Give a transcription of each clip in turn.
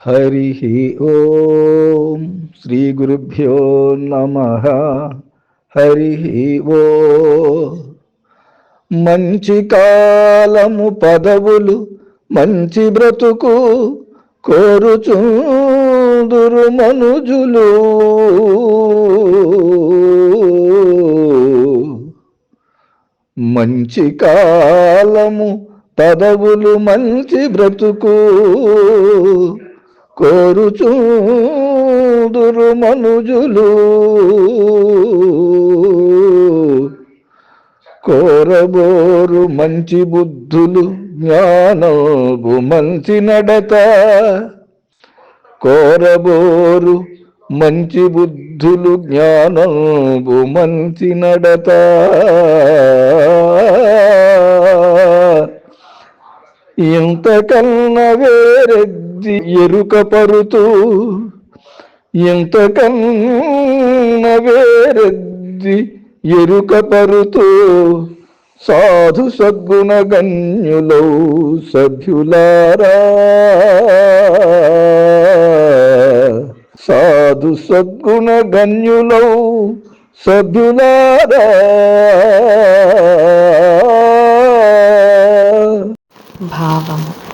హరి ఓం శ్రీ గురుభ్యో నమ. హరి ఓ. మంచి కాలము పదవులు మంచి బ్రతుకు కోరుచుందురు మనుజులు. మంచి కాలము పదవులు మంచి బ్రతుకు కోరుచూదురు మనుజులు. కోరబోరు మంచి బుద్ధులు జ్ఞానము మంచి నడత. కోరబోరు మంచి బుద్ధులు జ్ఞానము మంచి నడత. ఇంతకన్నా వేరే ఎరుక పరుతూ ఇంతకన్నా వేరెద్ది ఎరుక పరుతూ సాధు సద్గుణ గణ్యులౌ సభ్యులారా. సాధు సద్గుణ గణ్యులౌ సభ్యులారా. భావము.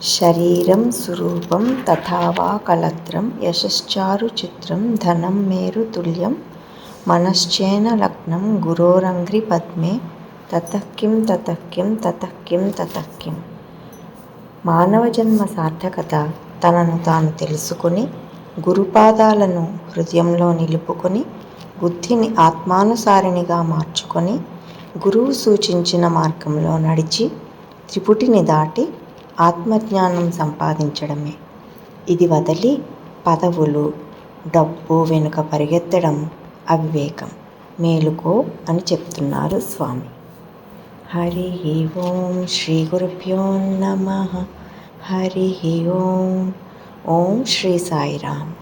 శరీరం స్వరూపం తథావా కలత్రం యశశ్చారు చిత్రం ధనం మేరు తుల్యం మనశ్చేన లగ్నం గురోరంగ్రి పద్మే తతఃకిం తతఃకిం తతఃకిం తతఃకిం మానవ జన్మ సార్థకత తనను తాను తెలుసుకుని గురుపాదాలను హృదయంలో నిలుపుకొని బుద్ధిని ఆత్మానుసారిణిగా మార్చుకొని గురువు సూచించిన మార్గంలో నడిచి త్రిపుటిని దాటి ఆత్మజ్ఞానం సంపాదించడమే. ఇది వదిలి పదవులు డబ్బు వెనుక పరిగెత్తడం అవివేకం. మేలుకో అని చెప్తున్నారు స్వామి. హరి ఓం శ్రీ గురుభ్యో నమ. హరి ఓం. ఓం శ్రీ సాయిరామ్.